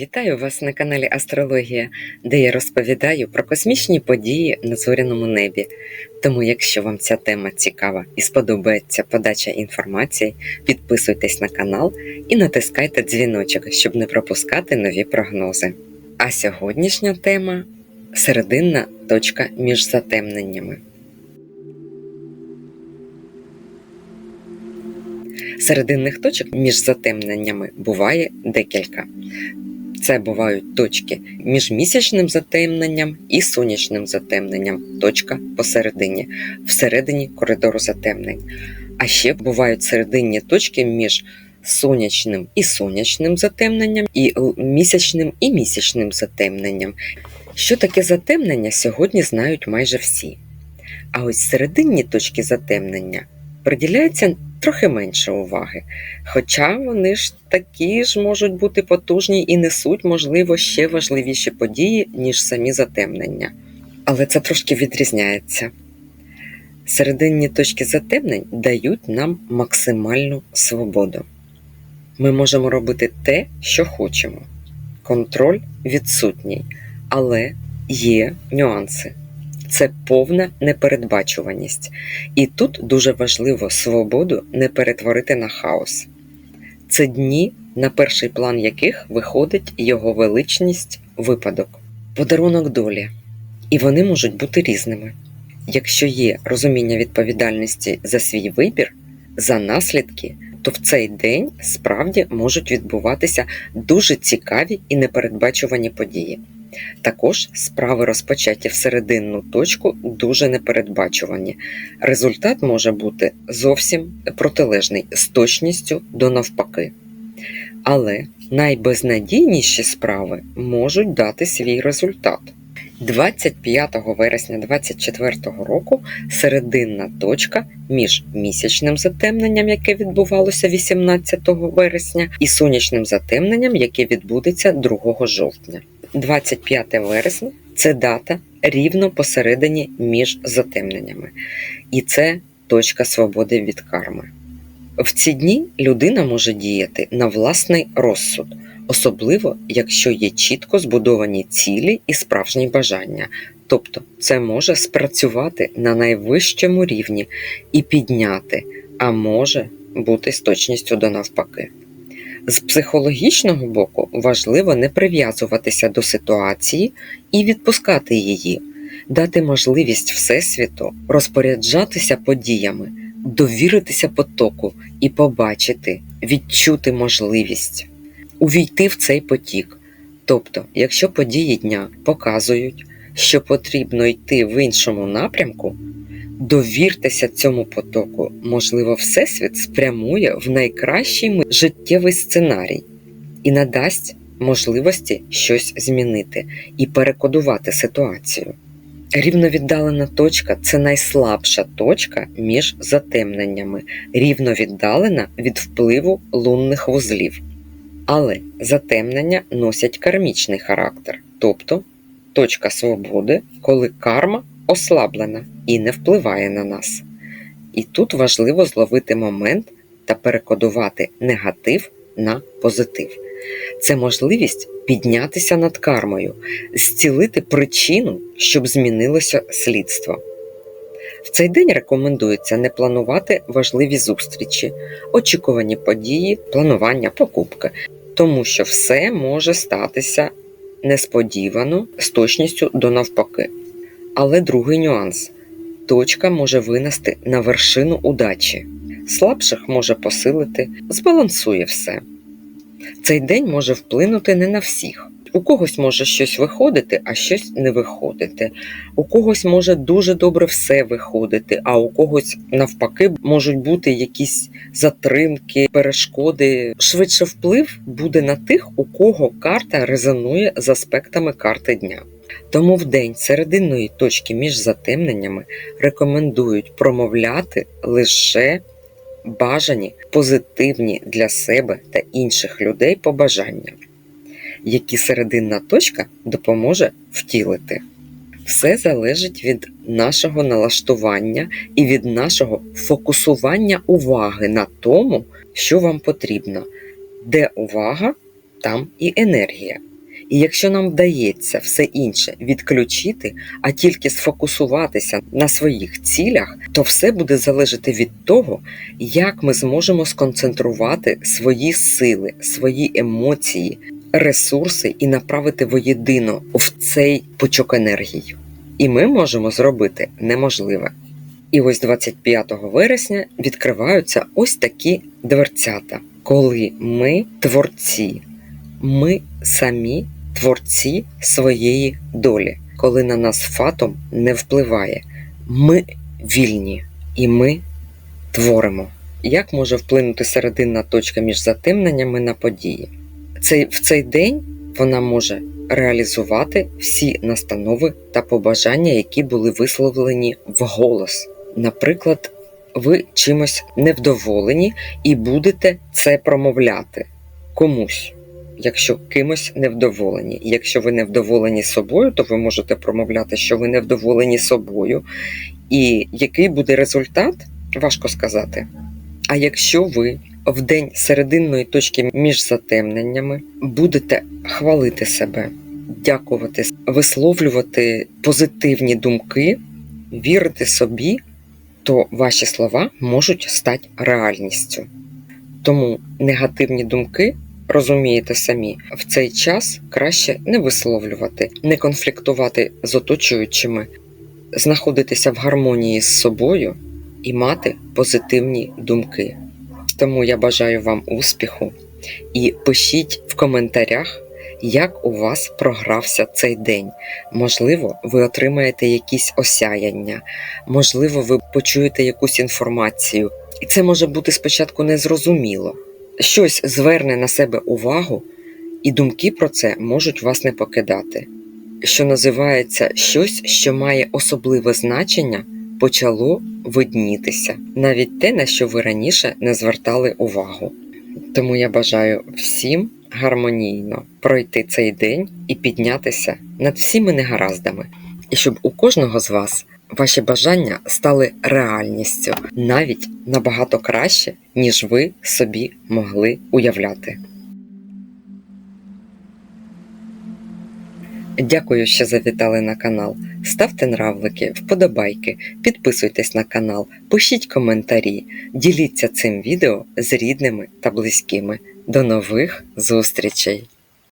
Вітаю вас на каналі Астрологія, де я розповідаю про космічні події на зоряному небі. Тому, якщо вам ця тема цікава і сподобається подача інформації, підписуйтесь на канал і натискайте дзвіночок, щоб не пропускати нові прогнози. А сьогоднішня тема серединна точка між затемненнями. Серединних точок між затемненнями буває декілька. Це бувають точки між місячним затемненням і сонячним затемненням, точка посередині, всередині коридору затемнень. А ще бувають серединні точки між сонячним і сонячним затемненням, і місячним і місячним затемненням. Що таке затемнення, сьогодні знають майже всі. А ось серединні точки затемнення приділяється трохи менше уваги. Хоча вони ж такі ж можуть бути потужні і несуть, можливо, ще важливіші події, ніж самі затемнення. Але це трошки відрізняється. Серединні точки затемнень дають нам максимальну свободу. Ми можемо робити те, що хочемо. Контроль відсутній, але є нюанси. Це повна непередбачуваність. І тут дуже важливо свободу не перетворити на хаос. Це дні, на перший план яких виходить його величність випадок, подарунок долі. І вони можуть бути різними. Якщо є розуміння відповідальності за свій вибір, за наслідки, то в цей день справді можуть відбуватися дуже цікаві і непередбачувані події. Також справи розпочаті в серединну точку дуже непередбачувані. Результат може бути зовсім протилежний з точністю до навпаки. Але найбезнадійніші справи можуть дати свій результат. 25 вересня 2024 року серединна точка між місячним затемненням, яке відбувалося 18 вересня, і сонячним затемненням, яке відбудеться 2 жовтня. 25 вересня це дата рівно посередині між затемненнями, і це точка свободи від карми. В ці дні людина може діяти на власний розсуд, особливо якщо є чітко збудовані цілі і справжні бажання. Тобто це може спрацювати на найвищому рівні і підняти, а може бути з точністю до навпаки. З психологічного боку важливо не прив'язуватися до ситуації і відпускати її, дати можливість Всесвіту розпоряджатися подіями, довіритися потоку і побачити, відчути можливість, увійти в цей потік. Тобто, якщо події дня показують, що потрібно йти в іншому напрямку, довіртеся цьому потоку, можливо, Всесвіт спрямує в найкращий життєвий сценарій і надасть можливості щось змінити і перекодувати ситуацію. Рівновіддалена точка це найслабша точка між затемненнями, рівновіддалена від впливу лунних вузлів. Але затемнення носять кармічний характер, тобто точка свободи, коли карма ослаблена і не впливає на нас. І тут важливо зловити момент та перекодувати негатив на позитив. Це можливість піднятися над кармою, зцілити причину, щоб змінилося слідство. В цей день рекомендується не планувати важливі зустрічі, очікувані події, планування, покупки, тому що все може статися несподівано з точністю до навпаки. Але другий нюанс точка може винести на вершину удачі, слабших може посилити, збалансує все. Цей день може вплинути не на всіх. У когось може щось виходити, а щось не виходити. У когось може дуже добре все виходити, а у когось навпаки можуть бути якісь затримки, перешкоди. Швидше вплив буде на тих, у кого карта резонує з аспектами карти дня. Тому в день серединної точки між затемненнями рекомендують промовляти лише бажані позитивні для себе та інших людей побажання, які серединна точка допоможе втілити. Все залежить від нашого налаштування і від нашого фокусування уваги на тому, що вам потрібно. Де увага, там і енергія. І якщо нам вдається все інше відключити, а тільки сфокусуватися на своїх цілях, то все буде залежати від того, як ми зможемо сконцентрувати свої сили, свої емоції, ресурси і направити воєдино в цей пучок енергії. І ми можемо зробити неможливе. І ось 25 вересня відкриваються ось такі дверцята, коли ми творці, ми самі творці своєї долі, коли на нас фатом не впливає. Ми вільні і ми творимо. Як може вплинути серединна точка між затемненнями на події? Цей, в цей день вона може реалізувати всі настанови та побажання, які були висловлені вголос. Наприклад, ви чимось невдоволені і будете це промовляти комусь. Якщо кимось невдоволені. Якщо ви невдоволені собою, то ви можете промовляти, що ви невдоволені собою. І який буде результат, важко сказати. А якщо ви в день серединної точки між затемненнями будете хвалити себе, дякувати, висловлювати позитивні думки, вірити собі, то ваші слова можуть стати реальністю. Тому негативні думки, розумієте самі, в цей час краще не висловлювати, не конфліктувати з оточуючими, знаходитися в гармонії з собою і мати позитивні думки. Тому я бажаю вам успіху і пишіть в коментарях, як у вас програвся цей день. Можливо, ви отримаєте якісь осяяння, можливо, ви почуєте якусь інформацію. І це може бути спочатку незрозуміло. Щось зверне на себе увагу, і думки про це можуть вас не покидати. Що називається щось, що має особливе значення, почало виднітися, навіть те, на що ви раніше не звертали увагу. Тому я бажаю всім гармонійно пройти цей день і піднятися над всіми негараздами, і щоб у кожного з вас ваші бажання стали реальністю навіть набагато краще, ніж ви собі могли уявляти. Дякую, що завітали на канал. Ставте нравлики, вподобайки, підписуйтесь на канал, пишіть коментарі, діліться цим відео з рідними та близькими. До нових зустрічей!